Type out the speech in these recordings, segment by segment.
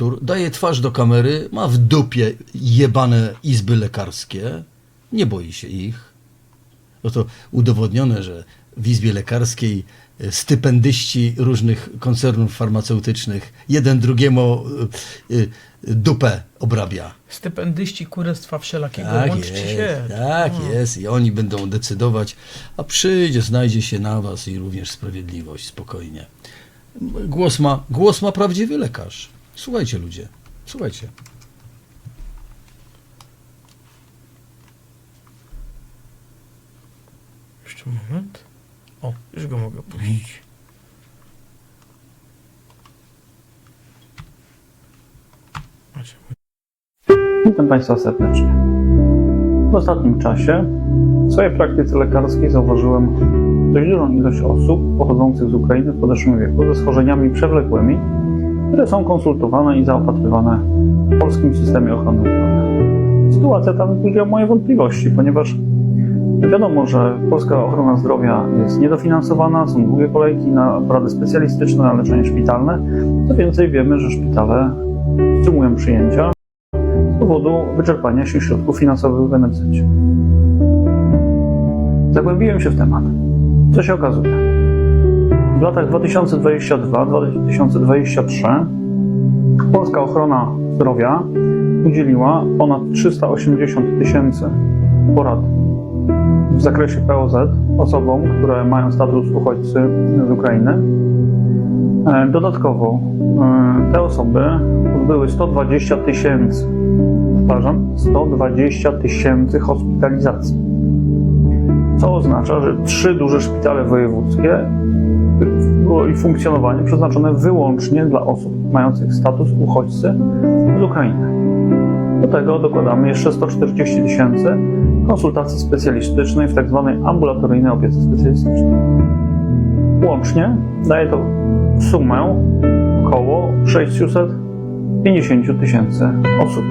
Tur daje twarz do kamery, ma w dupie jebane izby lekarskie, nie boi się ich. No to udowodnione, że w izbie lekarskiej e, stypendyści różnych koncernów farmaceutycznych jeden drugiemu e, e, dupę obrabia. Stypendyści kurestwa wszelakiego, Tak łączcie jest, się. tak No. jest i oni będą decydować, a przyjdzie, znajdzie się na was i również sprawiedliwość, spokojnie. Głos ma, głos ma prawdziwy lekarz. Słuchajcie ludzie, słuchajcie. Jeszcze moment. O, już go mogę puścić. Witam Państwa serdecznie. W ostatnim czasie w swojej praktyce lekarskiej zauważyłem dość dużą ilość osób pochodzących z Ukrainy w podeszłym wieku ze schorzeniami przewlekłymi, które są konsultowane i zaopatrywane w polskim systemie ochrony zdrowia. Sytuacja ta wzbudziła moje wątpliwości, ponieważ wiadomo, że polska ochrona zdrowia jest niedofinansowana, są długie kolejki na porady specjalistyczne, na leczenie szpitalne. Co więcej, wiemy, że szpitale wstrzymują przyjęcia z powodu wyczerpania się środków finansowych w NFZ. Zagłębiłem się w temat. Co się okazuje? W latach 2022-2023 polska ochrona zdrowia udzieliła ponad 380 tysięcy porad w zakresie POZ osobom, które mają status uchodźcy z Ukrainy. E, Dodatkowo e, te osoby odbyły 120 tysięcy, powtarzam, 120 tysięcy hospitalizacji. Co oznacza, że trzy duże szpitale wojewódzkie było ich funkcjonowanie przeznaczone wyłącznie dla osób mających status uchodźcy z Ukrainy. Do tego dokładamy jeszcze 140 tysięcy konsultacji specjalistycznej w tzw. ambulatoryjnej opiece specjalistycznej. Łącznie daje to sumę około 650 tysięcy osób.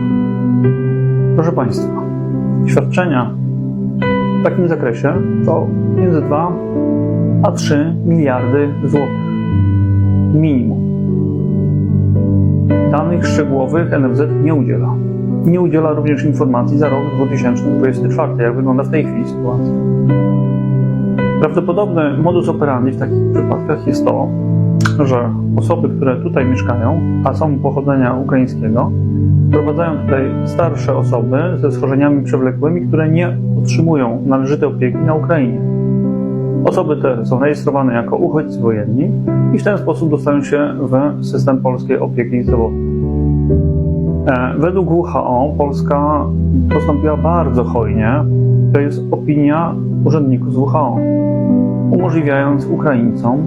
Proszę Państwa, świadczenia w takim zakresie to między 2 a 3 miliardy złotych. Minimum. Danych szczegółowych NFZ nie udziela. Nie udziela również informacji za rok 2024, jak wygląda w tej chwili sytuacja. Prawdopodobny modus operandi w takich przypadkach jest to, że osoby, które tutaj mieszkają, a są pochodzenia ukraińskiego, wprowadzają tutaj starsze osoby ze schorzeniami przewlekłymi, które nie otrzymują należytej opieki na Ukrainie. Osoby te są rejestrowane jako uchodźcy wojenni i w ten sposób dostają się w system polskiej opieki zdrowotnej. E, Według WHO Polska postąpiła bardzo hojnie. To jest opinia urzędników z WHO, umożliwiając Ukraińcom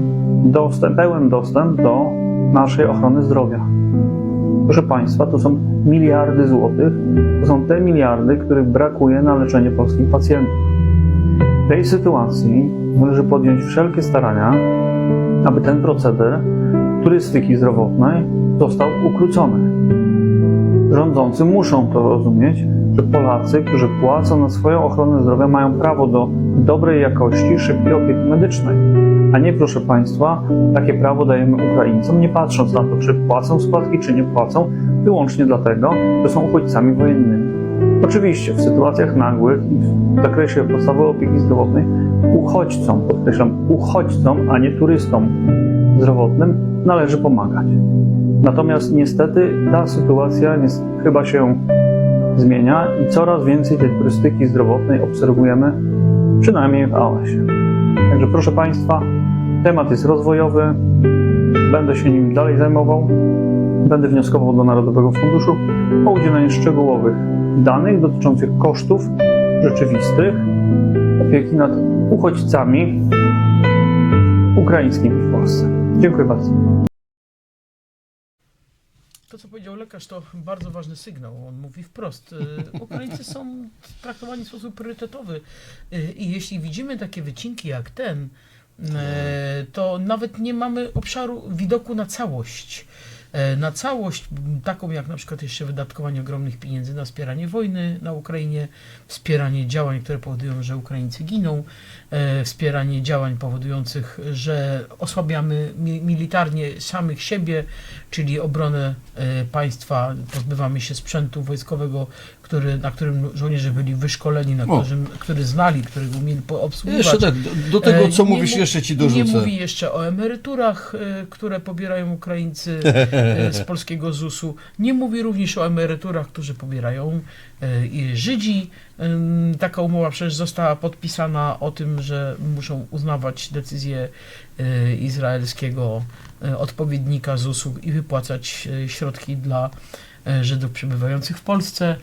dostęp, pełen dostęp do naszej ochrony zdrowia. Proszę Państwa, to są miliardy złotych. To są te miliardy, których brakuje na leczenie polskich pacjentów. W tej sytuacji należy podjąć wszelkie starania, aby ten proceder turystyki zdrowotnej został ukrócony rządzący muszą to rozumieć, że Polacy, którzy płacą na swoją ochronę zdrowia, mają prawo do dobrej jakości, szybkiej opieki medycznej. A nie, proszę Państwa, takie prawo dajemy Ukraińcom, nie patrząc na to, czy płacą składki, czy nie płacą, wyłącznie dlatego, że są uchodźcami wojennymi. Oczywiście w sytuacjach nagłych i w zakresie podstawowej opieki zdrowotnej uchodźcom, podkreślam, uchodźcom, a nie turystom zdrowotnym należy pomagać. Natomiast niestety ta sytuacja chyba się zmienia i coraz więcej tej turystyki zdrowotnej obserwujemy, przynajmniej w AOS-ie. Także proszę Państwa, temat jest rozwojowy, będę się nim dalej zajmował, będę wnioskował do Narodowego Funduszu o udzielenie szczegółowych danych dotyczących kosztów rzeczywistych opieki nad uchodźcami ukraińskimi w Polsce. Dziękuję bardzo. To, co powiedział lekarz, to bardzo ważny sygnał. On mówi wprost. y, Ukraińcy są traktowani w sposób priorytetowy. Y, I jeśli widzimy takie wycinki jak ten, y, to nawet nie mamy obszaru widoku na całość. E, na całość, taką jak na przykład jeszcze wydatkowanie ogromnych pieniędzy na wspieranie wojny na Ukrainie, wspieranie działań, które powodują, że Ukraińcy giną, e, wspieranie działań powodujących, że osłabiamy mi- militarnie samych siebie, czyli obronę e, państwa, pozbywamy się sprzętu wojskowego, który, na którym żołnierze byli wyszkoleni, na którym, który znali, który umieli obsługiwać. Jeszcze tak, do, tego, co nie mówisz, jeszcze ci Nie dorzucę. mówi jeszcze o emeryturach, które pobierają Ukraińcy z polskiego ZUS-u. Nie mówi również o emeryturach, które pobierają e, Żydzi. Ym, Taka umowa przecież została podpisana o tym, że muszą uznawać decyzję e, izraelskiego e, odpowiednika ZUS-u i wypłacać e, środki dla e, Żydów przebywających w Polsce.